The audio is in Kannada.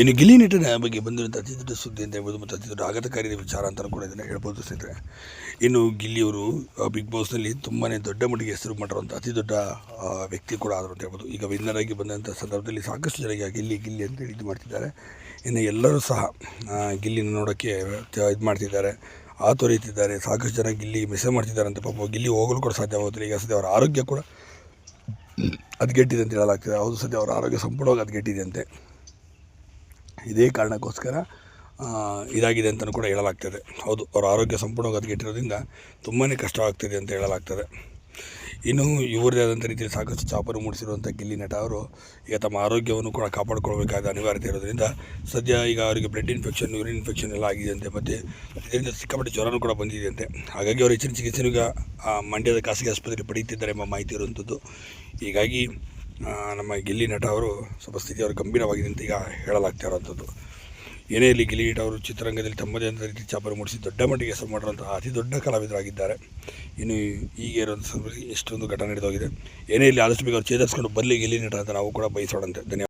ಇನ್ನು ಗಿಲ್ಲಿ ನಿಟ್ಟಿನ ಬಗ್ಗೆ ಬಂದಿರುವಂಥ ಅತಿ ದೊಡ್ಡ ಸುದ್ದಿ ಅಂತ ಹೇಳ್ಬೋದು ಮತ್ತು ಅತಿ ದೊಡ್ಡ ಆಘಾತಕಾರಿ ವಿಚಾರ ಅಂತಲೂ ಕೂಡ ಇದನ್ನು ಹೇಳ್ಬೋದು ಸ್ನೇಹಿತರೆ. ಇನ್ನು ಗಿಲ್ಲಿಯವರು ಬಿಗ್ ಬಾಸ್ನಲ್ಲಿ ತುಂಬಾ ದೊಡ್ಡ ಮಟ್ಟಿಗೆ ಹೆಸರು ಮಾಡಿರುವಂಥ ಅತಿ ದೊಡ್ಡ ವ್ಯಕ್ತಿ ಕೂಡ ಆದರು ಅಂತ ಹೇಳ್ಬೋದು. ಈಗ ವಿನ್ನರ್ ಆಗಿ ಬಂದಂಥ ಸಂದರ್ಭದಲ್ಲಿ ಸಾಕಷ್ಟು ಜನರಿಗೆ ಗಿಲ್ಲಿ ಗಿಲ್ಲಿ ಅಂತ ಇದು ಮಾಡ್ತಿದ್ದಾರೆ. ಇನ್ನು ಎಲ್ಲರೂ ಸಹ ಗಿಲ್ಲಿನ ನೋಡೋಕ್ಕೆ ಇದು ಮಾಡ್ತಿದ್ದಾರೆ. ಆತೊರೀತಿದ್ದಾರೆ. ಸಾಕಷ್ಟು ಜನ ಗಿಲ್ಲಿ ಮೆಸೇಜ್ ಮಾಡ್ತಿದ್ದಾರೆ ಅಂತ ಪಾಪ ಗಿಲ್ಲಿ ಹೋಗಲು ಕೂಡ ಸಾಧ್ಯವಾಗುತ್ತಿಲ್ಲ ಈಗ ಸದ್ಯ ಅವರ ಆರೋಗ್ಯ ಕೂಡ ಹದಗೆಟ್ಟಿದೆ ಅಂತ ಹೇಳಲಾಗ್ತದೆ. ಹೌದು, ಸದ್ಯ ಅವರ ಆರೋಗ್ಯ ಸಂಪೂರ್ಣವಾಗಿ ಹದಗೆಟ್ಟಿದೆ ಅಂತೆ. ಇದೇ ಕಾರಣಕ್ಕೋಸ್ಕರ ಇದಾಗಿದೆ ಅಂತಲೂ ಕೂಡ ಹೇಳಲಾಗ್ತದೆ. ಹೌದು, ಅವರ ಆರೋಗ್ಯ ಸಂಪೂರ್ಣವಾಗಿ ಹದಗೆಟ್ಟಿರೋದ್ರಿಂದ ತುಂಬಾ ಕಷ್ಟವಾಗ್ತದೆ ಅಂತ ಹೇಳಲಾಗ್ತದೆ. ಇನ್ನು ಇವರದೇ ಆದಂಥ ರೀತಿಯಲ್ಲಿ ಸಾಕಷ್ಟು ಚಾಪರು ಮೂಡಿಸಿರುವಂಥ ಗಿಲ್ಲಿ ನಟ ಅವರು ಈಗ ತಮ್ಮ ಆರೋಗ್ಯವನ್ನು ಕೂಡ ಕಾಪಾಡಿಕೊಳ್ಬೇಕಾದ ಅನಿವಾರ್ಯತೆ ಇರೋದ್ರಿಂದ ಸದ್ಯ ಈಗ ಅವರಿಗೆ ಬ್ಲಡ್ ಇನ್ಫೆಕ್ಷನ್ ಯೂರಿನ್ ಇನ್ಫೆಕ್ಷನ್ ಎಲ್ಲ ಆಗಿದೆ ಅಂತೆ ಮತ್ತು ಇದರಿಂದ ಸಿಕ್ಕಾಪಟ್ಟೆ ಜ್ವರನೂ ಕೂಡ ಬಂದಿದೆ ಅಂತೆ ಹಾಗಾಗಿ ಅವರು ಹೆಚ್ಚಿನ ಚಿಕಿತ್ಸೆನೂ ಈಗ ಮಂಡ್ಯದ ಖಾಸಗಿ ಆಸ್ಪತ್ರೆ ಪಡೆಯುತ್ತಿದ್ದಾರೆ ಎಂಬ ಮಾಹಿತಿ ಇರುವಂಥದ್ದು. ಹೀಗಾಗಿ ನಮ್ಮ ಗಿಲ್ಲಿ ನಟ ಅವರು ಸ್ವಲ್ಪ ಸ್ಥಿತಿ ಅವರು ಗಂಭೀರವಾಗಿದೆ ಅಂತ ಈಗ ಹೇಳಲಾಗ್ತಾ ಇರೋವಂಥದ್ದು. ಏನೇ ಇಲ್ಲಿ ಗಿಲ್ಲಿ ನಟ ಅವರು ಚಿತ್ರರಂಗದಲ್ಲಿ ತಮ್ಮದೇ ಆದ ರೀತಿ ಚಾಪರು ಮೂಡಿಸಿ ದೊಡ್ಡ ಮಟ್ಟಿಗೆ ಹೆಸರು ಮಾಡಿರುವಂಥ ಅತಿ ದೊಡ್ಡ ಕಲಾವಿದರಾಗಿದ್ದಾರೆ. ಇನ್ನು ಈಗ ಇರುವಂಥ ಸಂದರ್ಭದಲ್ಲಿ ಎಷ್ಟೊಂದು ಘಟನೆ ನಡೆದೋಗಿದೆ ಏನೇ ಇಲ್ಲಿ ಆದಷ್ಟು ಬೇಗ ಅವ್ರು ಚೇತರಿಸ್ಕೊಂಡು ಬರಲಿ ಗಿಲ್ಲಿ ನಟ ಅಂತ ನಾವು ಕೂಡ ಬಯಸೋಣಂತೆ. ಧನ್ಯವಾದ.